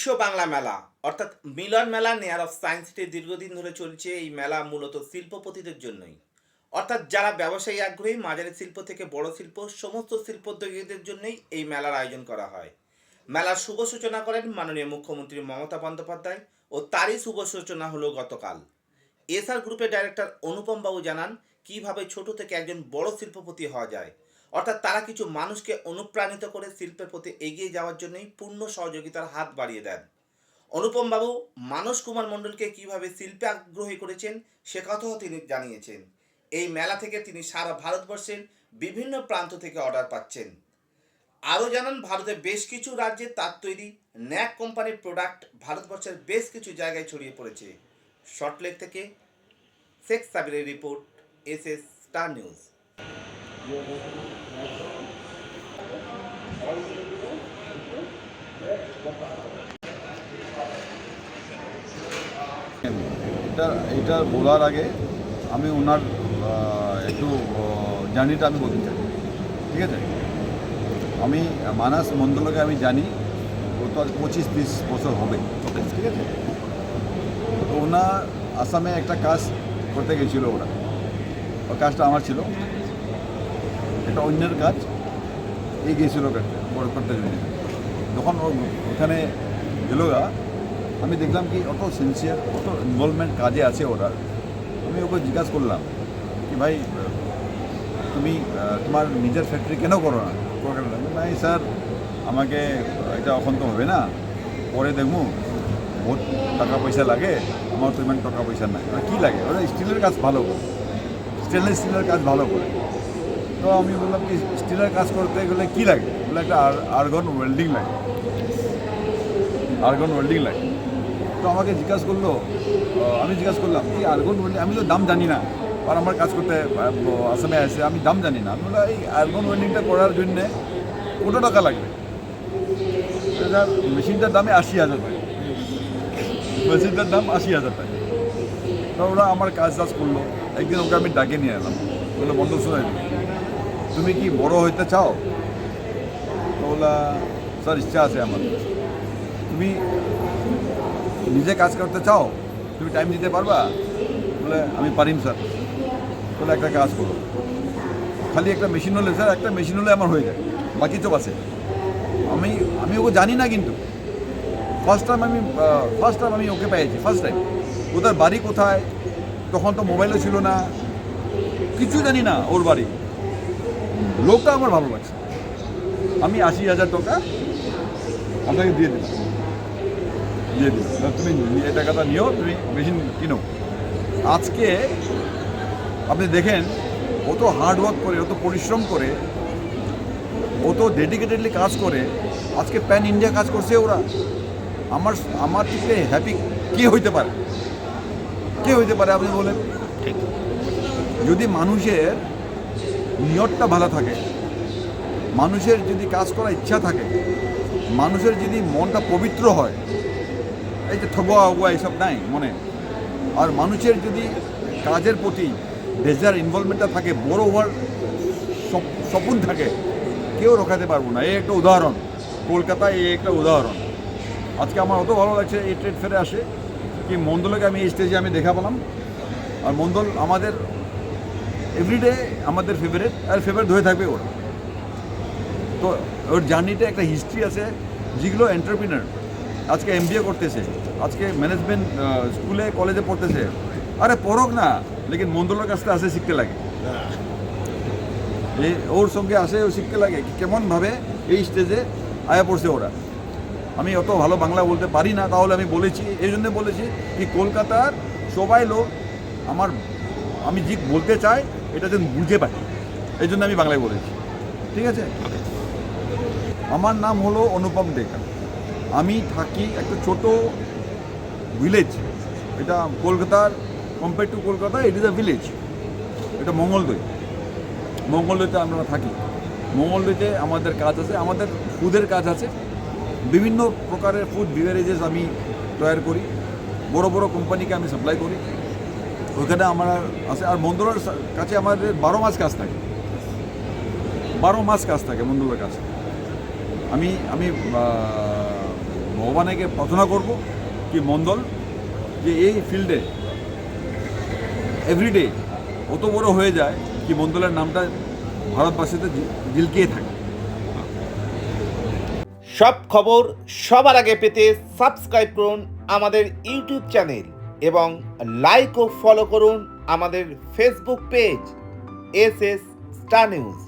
বিশ্ব বাংলা মেলা, অর্থাৎ মিলন মেলা নেয়ার অফ সায়েন্স সিটি দীর্ঘদিন ধরে চলছে এই মেলা মূলত শিল্পপতিদের জন্যই। অর্থাৎ যারা ব্যবসায়ী আগ্রহী, মাঝারি শিল্প থেকে বড় শিল্প, সমস্ত শিল্পোদ্যোগীদের জন্যই এই মেলার আয়োজন করা হয়। মেলার শুভ সূচনা করেন মাননীয় মুখ্যমন্ত্রী মমতা বন্দ্যোপাধ্যায় ও তারই শুভ সূচনা হলো গতকাল। এসআর গ্রুপের ডাইরেক্টর অনুপম বাবু জানান, কীভাবে ছোট থেকে একজন বড় শিল্পপতি হওয়া যায় অর্থাৎ তারা কিছু মানুষকে অনুপ্রাণিত করে শিল্পের প্রতি এগিয়ে যাওয়ার জন্যই পূর্ণ সহযোগিতার হাত বাড়িয়ে দেন। অনুপম বাবু মানস কুমার মণ্ডলকে কীভাবে শিল্পে আগ্রহী করেছেন সে কথাও তিনি জানিয়েছেন। এই মেলা থেকে তিনি সারা ভারতবর্ষের বিভিন্ন প্রান্ত থেকে অর্ডার পাচ্ছেন। আরও জানান ভারতের বেশ কিছু রাজ্যে তার তৈরি ন্যাক কোম্পানির প্রোডাক্ট ভারতবর্ষের বেশ কিছু জায়গায় ছড়িয়ে পড়েছে। শর্টলেক থেকে শেখ সাবিরের report, S S star news. এটা এটা বলার আগে আমি ওনার একটু জার্নিটা আমি বলতে চাই। ঠিক আছে? আমি মানাস মণ্ডলকে আমি জানি ও তো আজ পঁচিশ তিরিশ বছর হবে। ঠিক আছে? তো ওনার আসামে একটা কাজ করতে গেছিল ওরা। ও কাজটা আমার ছিল। এটা অন্যের কাজ। এই গিয়েছিল করতে করতে জন্য যখন ওখানে গেল আমি দেখলাম কি অত সিনসিয়ার অত ইনভলভমেন্ট কাজে আছে ওরা। আমি ওকে জিজ্ঞাসা করলাম কি, ভাই তুমি তোমার নিজের ফ্যাক্টরি কেন করো না? নাই স্যার আমাকে এটা এখন হবে না। পরে দেখব। বহুত টাকা পয়সা লাগে, আমার তো ইমান টাকা পয়সা নাই। ওরা কী লাগে? ওরা স্টিলের কাজ ভালো করে। স্টেনলেস স্টিলের কাজ ভালো করে। তো আমি বললাম কি স্টিলের কাজ করতে গেলে কী লাগে? বলে একটা আর্গন ওয়েল্ডিং লাগে। আর্গন ওয়েল্ডিং লাগে। তো আমাকে জিজ্ঞাসা করল আমি জিজ্ঞাসা করলাম, কি আর্গন ওয়েল্ডিং আমি তো দাম জানি না। আর আমার কাজ করতে আসামে আসে আমি দাম জানি না। আমি বললাম, এই আর্গন ওয়েল্ডিংটা করার জন্যে কত টাকা লাগবে? মেশিনটার দামে আশি হাজার টাকা। মেশিনটার দাম আশি হাজার টাকা। তো ওরা আমার কাজ টাজ করল। একদিন ওকে আমি ডাকে নিয়ে এলাম। বলল, বন্ধু শোনাই তুমি কি বড় হইতে চাও? তো বললা স্যার, ইচ্ছা আছে আমার। তুমি নিজে কাজ করতে চাও? তুমি টাইম দিতে পারবা? বলে, আমি পারিম, স্যার। বলে একটা কাজ করো। খালি একটা মেশিন হলে, স্যার, একটা মেশিন হলে আমার হয়ে যায়। বাকি সব আছে। আমি আমি ওকে জানি না কিন্তু। ফার্স্ট টাইম আমি ফার্স্ট টাইম আমি ওকে পেয়েছি ফার্স্ট টাইম ওদের বাড়ি কোথায়? তখন তো মোবাইলও ছিল না। কিছু জানি না ওর বাড়ি। লোকটা আমার ভালো লাগছে। আমি আশি হাজার টাকা আপনাকে দিয়ে দিলাম। দিয়ে দিলাম। তুমি এই টাকাটা নিও তুমি মেশিন কিনো। আজকে আপনি দেখেন অত হার্ডওয়ার্ক করে অত পরিশ্রম করে অত ডেডিকেটেডলি কাজ করে আজকে প্যান ইন্ডিয়া কাজ করছে ওরা। আমার আমার থেকে হ্যাপি কে হইতে পারে? কে হইতে পারে আপনি বলেন? যদি মানুষের নিয়তটা ভালো থাকে। মানুষের যদি কাজ করার ইচ্ছা থাকে, মানুষের যদি মনটা পবিত্র হয়, এই যে ঠগোয়া হগুয়া এইসব নাই মনে। আর মানুষের যদি কাজের প্রতি ডেজার ইনভলভমেন্টটা থাকে, বড় হওয়ার সপ- স্বপ্ন থাকে, কেউ রোখাতে পারব না। এই একটা উদাহরণ। কলকাতায় এই একটা উদাহরণ। আজকে আমার অত ভালো লাগছে এই ট্রেড ফেরে আসে। কি মন্ডলকে আমি এই স্টেজে আমি দেখা পেলাম। আর মন্ডল আমাদের এভরিডে আমাদের ফেভারিট আর ফেভারিট হয়ে থাকবে ওরা। তো ওর জার্নিতে একটা হিস্ট্রি আছে, যেগুলো এন্টারপ্রিনার আজকে এম করতেছে, আজকে ম্যানেজমেন্ট স্কুলে কলেজে পড়তেছে। আরে পড়ক না, লেকিন মন্ডলের কাছ থেকে আসে শিখতে লাগে। ওর সঙ্গে আসে, ও শিখতে লাগে। কেমনভাবে এই স্টেজে আয়া পড়ছে ওরা। আমি অত ভালো বাংলা বলতে পারি না, তাহলে আমি বলেছি, এই জন্য বলেছি কি, কলকাতার সবাই লোক আমার, আমি যে বলতে চাই এটা যেন বুঝে পাই এই জন্য আমি বাংলায় বলেছি। ঠিক আছে? আমার নাম হলো অনুপম ডেকা আমি থাকি একটা ছোট ভিলেজ এটা কলকাতার compare to Kolkata it is a village এটা মঙ্গলদৈ মঙ্গলদৈতে আমরা থাকি। মঙ্গলদৈতে আমাদের কাজ আছে, আমাদের ফুডের কাজ আছে। বিভিন্ন প্রকারের ফুড বিভারেজেস আমি তৈরি করি। বড় বড় কোম্পানিকে আমি সাপ্লাই করি। ওখানে আমার আছে, আর মন্দুরের কাছে আমাদের বারো মাস কাজ থাকে। বারো মাস কাজ থাকে মন্দুরের কাছে। আমি আমি ভগবানকে প্রার্থনা করব কি মণ্ডল যে এই ফিল্ডে এভরিডে অত বড় হয়ে যায় কি মণ্ডলের নামটা ভারতবাসীতে জিলকিয়ে থাকে। সব খবর সবার আগে পেতে সাবস্ক্রাইব করুন আমাদের ইউটিউব চ্যানেল এবং লাইক ও ফলো করুন আমাদের Facebook page S S star news